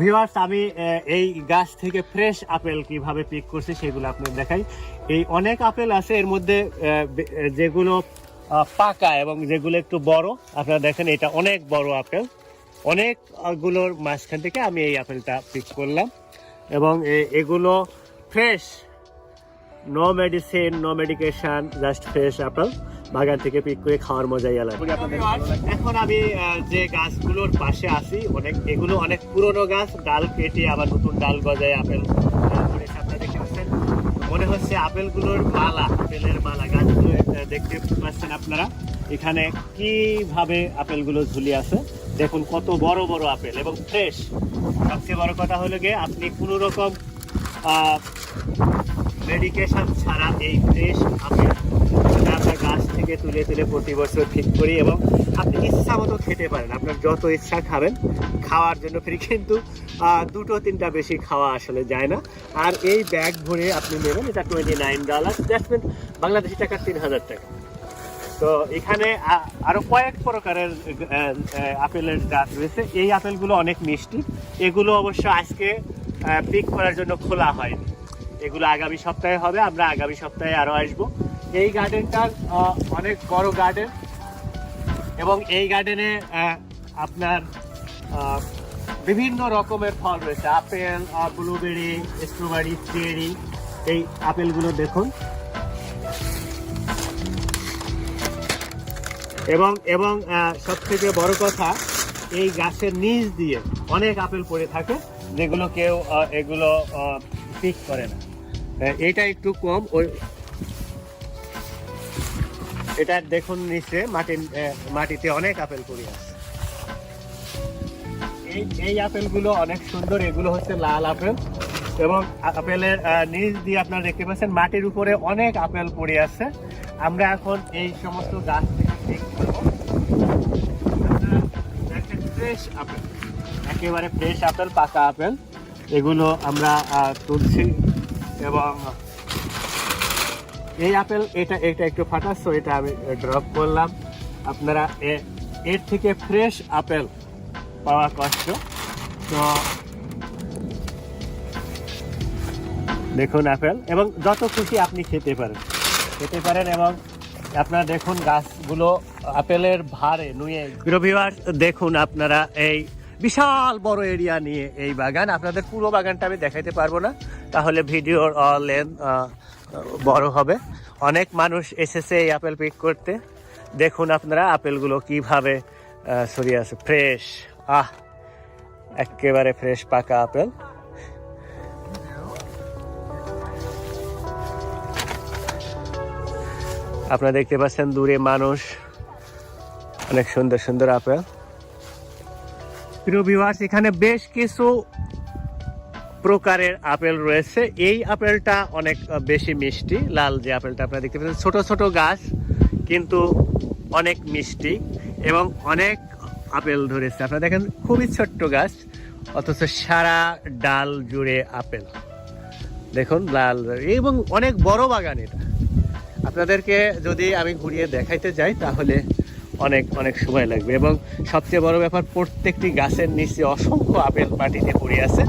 Viewers আমি এই গাছ থেকে ফ্রেশ আপেল কীভাবে পিক করছি সেগুলো আপনাদের দেখাই। এই অনেক আপেল আছে, এর মধ্যে যেগুলো পাকা এবং যেগুলো একটু বড়, আপনারা দেখেন এটা অনেক বড় আপেল। অনেকগুলোর মাঝখান থেকে আমি এই আপেলটা পিক করলাম এবং এগুলো fresh no medicine no medication just fresh apple. বাগান থেকে পিক করে খাওয়ার মজাই আলাদা। এখন আমি যে গাছগুলোর পাশে আছি, অনেক, এগুলো অনেক পুরনো গাছ, ডাল কেটে আবার নতুন ডাল গজায় আপেল। মনে হচ্ছে আপেলগুলোর মালা, আপেলের মালা, গাছগুলো দেখতে পাচ্ছেন আপনারা। এখানে কীভাবে আপেলগুলো ঝুলিয়ে আছে, দেখুন কত বড় বড় আপেল এবং ফ্রেশ সবচেয়ে বড় কথা হলো গিয়ে, আপনি কোনো রকম মেডিকেশন ছাড়া এই ফ্রেশ সেটা আমরা গাছ থেকে তুলে তুলে প্রতি বছর ঠিক করি এবং আপনি ইচ্ছা মতো খেতে পারেন। আপনার যত ইচ্ছা খাবেন, খাওয়ার জন্য ফ্রি কিন্তু দুটো তিনটা বেশি খাওয়া আসলে যায় না। আর এই ব্যাগ ভরে আপনি নেবেন, এটা twenty nine dollar mean Bangladeshi টাকা তিন হাজার টাকা। তো এখানে আরও কয়েক প্রকারের আপেলের জাত রয়েছে। এই আপেলগুলো অনেক মিষ্টি। এগুলো অবশ্য আজকে পিক করার জন্য খোলা হয়নি এগুলো আগামী সপ্তাহে হবে, আমরা আগামী সপ্তাহে আরও আসব। এই গার্ডেনটার অনেক বড় গার্ডেন এবং এই গার্ডেনে আপনার বিভিন্ন রকমের ফল রয়েছে। আপেল ব্লুবেরি স্ট্রবেরি চেরি এই আপেলগুলো দেখুন। এবং এবং সব থেকে বড় কথা, এই গাছের নিচ দিয়ে অনেক আপেল পড়ে থাকে। যেগুলো কেউ এগুলো পিক করে না। এটা একটু কম, ওই এটা দেখুন নিচে, মাটি মাটিতে অনেক আপেল পড়ে আছে। এই এই আপেলগুলো অনেক সুন্দর, এগুলো হচ্ছে লাল আপেল। এবং আপেলের নিচ দিয়ে আপনারা দেখতে পাচ্ছেন, মাটির উপরে অনেক আপেল পড়ে আছে। আমরা এখন এই সমস্ত গাছ থেকে pick করব। Fresh apple. একেবারে ফ্রেশ আপেল, পাকা আপেল। এগুলো আমরা তুলছি এবং এই আপেল, এটা এটা একটু ফাটাচ্ছ এটা আমি ড্রপ করলাম। আপনারা এর থেকে ফ্রেশ আপেল পাওয়া কষ্ট। তো দেখুন আপেল, এবং যত খুশি আপনি খেতে পারেন। খেতে পারেন এবং আপনারা দেখুন গাছগুলো আপেলের ভারে নুয়ে। রবিবার দেখুন আপনারা এই বিশাল বড় এরিয়া নিয়ে এই বাগান। আপনাদের পুরো বাগানটা আমি দেখাইতে পারব না। তাহলে ভিডিওর লেন বড় হবে। অনেক মানুষ এসেছে এই আপেল পিক করতে। দেখুন আপনারা আপেলগুলো কীভাবে ছড়িয়ে আছে। ফ্রেশ আহ, একেবারে ফ্রেশ পাকা আপেল। আপনারা দেখতে পাচ্ছেন দূরে মানুষ। অনেক সুন্দর সুন্দর আপেল। প্রিয় বিভাস এখানে বেশ কিছু প্রকারের আপেল রয়েছে। এই আপেলটা অনেক বেশি মিষ্টি। লাল যে আপেলটা আপনারা দেখতে পাচ্ছেন ছোট ছোট গাছ, কিন্তু অনেক মিষ্টি এবং অনেক আপেল ধরেছে। আপনারা দেখেন, খুবই ছোট্ট গাছ, অথচ সারা ডাল জুড়ে আপেল। দেখুন, লাল। এবং অনেক বড় বাগান এটা। আপনাদেরকে যদি আমি ঘুরিয়ে দেখাইতে যাই, তাহলে অনেক অনেক সময় লাগবে। এবং সবচেয়ে বড় ব্যাপার, প্রত্যেকটি গাছের নিচে অসংখ্য আপেল মাটিতে পড়ে আছে,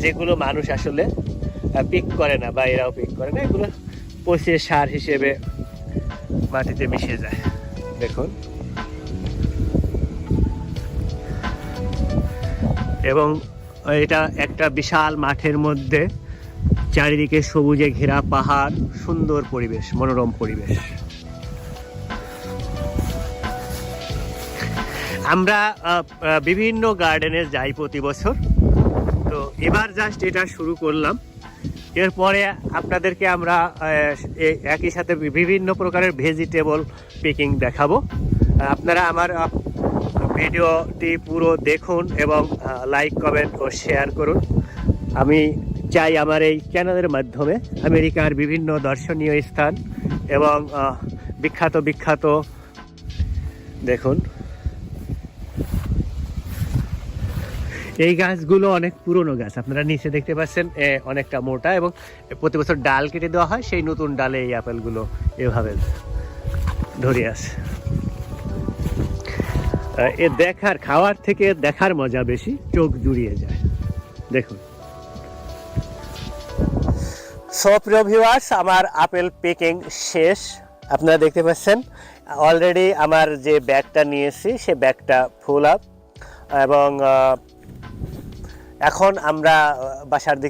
যেগুলো মানুষ আসলে পিক করে না বা এরাও পিক করে না। এগুলো পচিয়ে সার হিসেবে মাটিতে মিশে যায়। দেখুন। এবং এটা একটা বিশাল মাঠের মধ্যে চারিদিকে সবুজে ঘেরা পাহাড়, সুন্দর পরিবেশ, মনোরম পরিবেশ। আমরা বিভিন্ন গার্ডেনে যাই প্রতি বছর। তো এবার জাস্ট এটা শুরু করলাম। এরপরে আপনাদেরকে আমরা একই সাথে বিভিন্ন প্রকারের ভেজিটেবল পিকিং দেখাবো। আপনারা আমার ভিডিওটি পুরো দেখুন এবং লাইক কমেন্ট ও শেয়ার করুন। আমি চাই আমার এই চ্যানেলের মাধ্যমে আমেরিকার বিভিন্ন দর্শনীয় স্থান এবং বিখ্যাত বিখ্যাত, দেখুন। এই গাছগুলো অনেক পুরনো গাছ। আপনারা নিচে দেখতে পাচ্ছেন অনেকটা মোটা এবং প্রতি বছর ডাল কেটে দেওয়া হয়, সেই নতুন ডালে এই আপেলগুলো এভাবে ধরে আছে। এ দেখার, খাওয়ার থেকে দেখার মজা বেশি, চোখ জুড়িয়ে যায়। দেখুন। সো প্রিয় ভিউয়ার্স আমার আপেল পেকিং শেষ। আপনারা দেখতে পাচ্ছেন অলরেডি আমার যে ব্যাগটা নিয়েছি, সে ব্যাগটা ফুল আপ এবং এখন আমরা বাসার দিকে